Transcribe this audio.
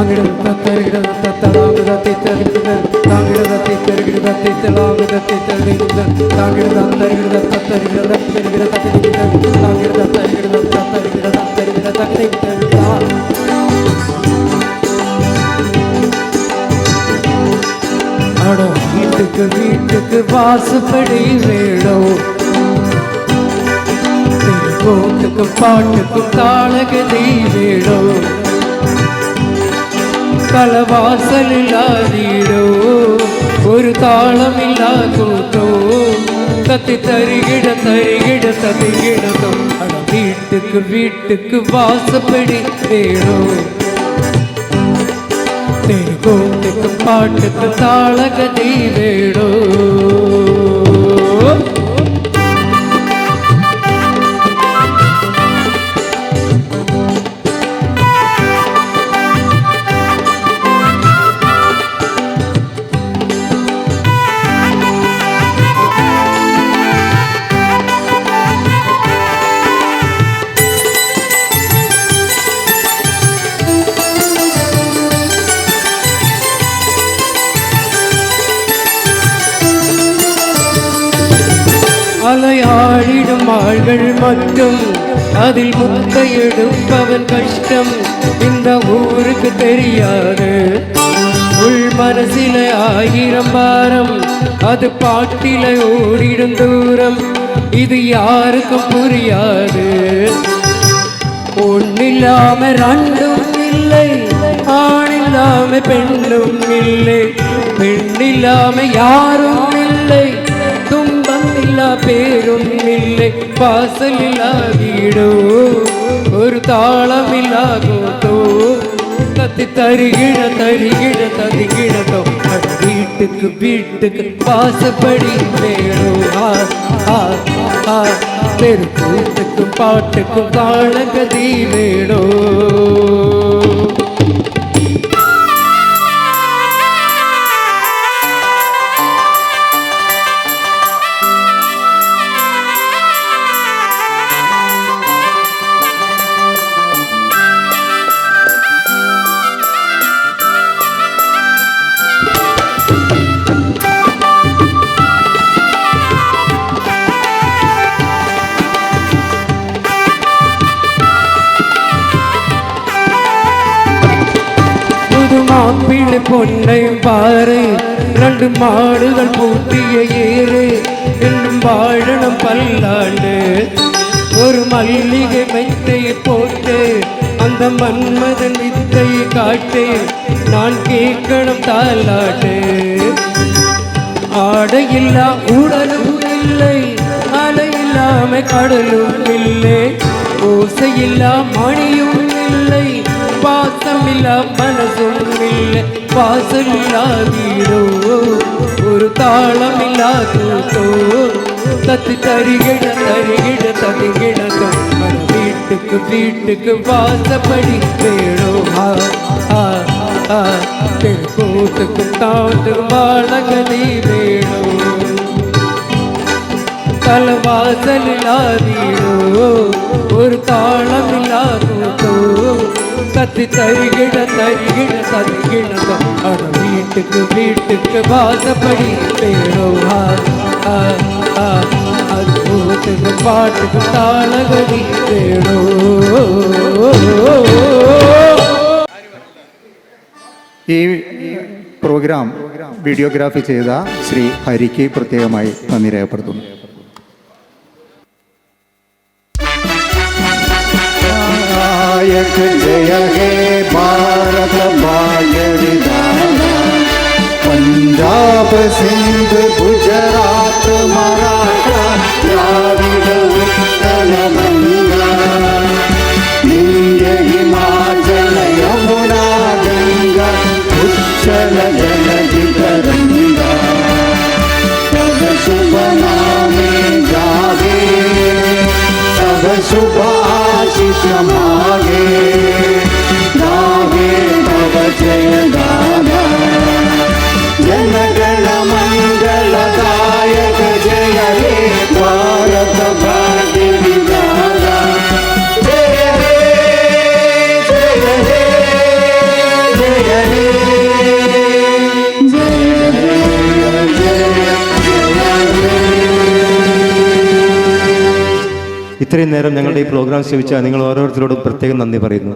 தாங்கிடத தத்தரிகிடத தத்தலாங்குதத்தை தருகிடத தாங்கிடதத்தை தருகிடதத்தை தலாங்குதத்தை தருகிடத தாங்கிடத தருகிடத தத்தரிகிடத தருகிடத தத்தரிகிடத தாங்கிடத தருகிடத தத்தரிகிடத தருகிடத அட வீட்டுக்கு வீட்டுக்கு வாசுபடி வேணும் தெருவோட்டுக்கு பாட்டுக்கு வேணும் கலவாசல் இல்லாதீரோ. ஒரு தாளம் இல்லா கூட்டோ கத்தி தருகிட தருகிட தருகிடதும் வீட்டுக்கு வீட்டுக்கு வாசப்படி வேணும் தெருகோட்டுக்கு பாட்டுக்கு தாளகதி வேடோ அலையாடிடும் ஆள்கள் மட்டும். அதில் முத்தை எடுப்பவன் கஷ்டம். இந்த ஊருக்கு தெரியாது. உள் மனசில ஆயிரம் பாரம். அது பாட்டில ஓடிடும் தூரம். இது யாருக்கும் புரியாது. ஒன்னில்லாம ரெண்டும் இல்லை. ஆணில்லாம பெண்ணும் இல்லை. பெண்ணில்லாம யாரும் இல்லை. பேரும் இல்லை வாசல் இல்லா ஒரு தாளம் இல்லா கத்தி தருகிட தருகிட தருகிடதோ வீட்டுக்கு வீட்டுக்கு பாசப்படி வேணும் ஆ ஆ பாட்டுக்கும் தாளகதி வேணும் புது மாட்டு பொன்னை பாரு. ரெண்டு மாடுகள் பூட்டிய ஏறு. இன்னும் வாழணும் பல்லாண்டு. ஒரு மல்லிகை மெத்தையை போட்டு அந்த மன்மதன் வித்தையை காட்டு. நான் கேட்கணும் தாலாட்டு. ஆடையில்லா உடலும் இல்லை. அலை இல்லாம கடலும் இல்லை. ஓசையில்லா மணியும் இல்லை. பாசமில்லா மனசும் இல்லை வாசல் வீடோ ஒரு தாளமில்லா தூட்டோ தத்து தருகிட தருகிட தருகிடதோ மன வீட்டுக்கு வீட்டுக்கு வாசப்படி வேணோ. ஆ ஆ ஆ தெருக்கூத்துக்கு தாட்டுக்கு வாழகதி வேணும் தலவாசல் இல்லாதீரோ ஒரு தாளம் இல்லாதோ கத்தி தருகிட தருகிட தருகிடதோ அட வீட்டுக்கு வீட்டுக்கு வாசப்படி வேணும் ஆ ஆ ஆ அது கூத்துக்கு பாட்டுக்கு தாளகதி வேணும் ഈ പ്രോഗ്രാം വീഡിയോഗ്രാഫി ചെയ്ത ശ്രീ ഹരിക്ക് പ്രത്യേകമായി നന്ദി രേഖപ്പെടുത്തുന്നു जय हे भारत भाग्य पंजाब सिंध गुजरात मराठा हिमाचल यमुना गंगा, उच्चल तरंगा तब शुभ नामे जागे, सब शुभ ഇത്രയും നേരം ഞങ്ങളുടെ ഈ പ്രോഗ്രാം ശ്രമിച്ച നിങ്ങൾ ഓരോരുത്തരോടും പ്രത്യേകം നന്ദി പറയുന്നു.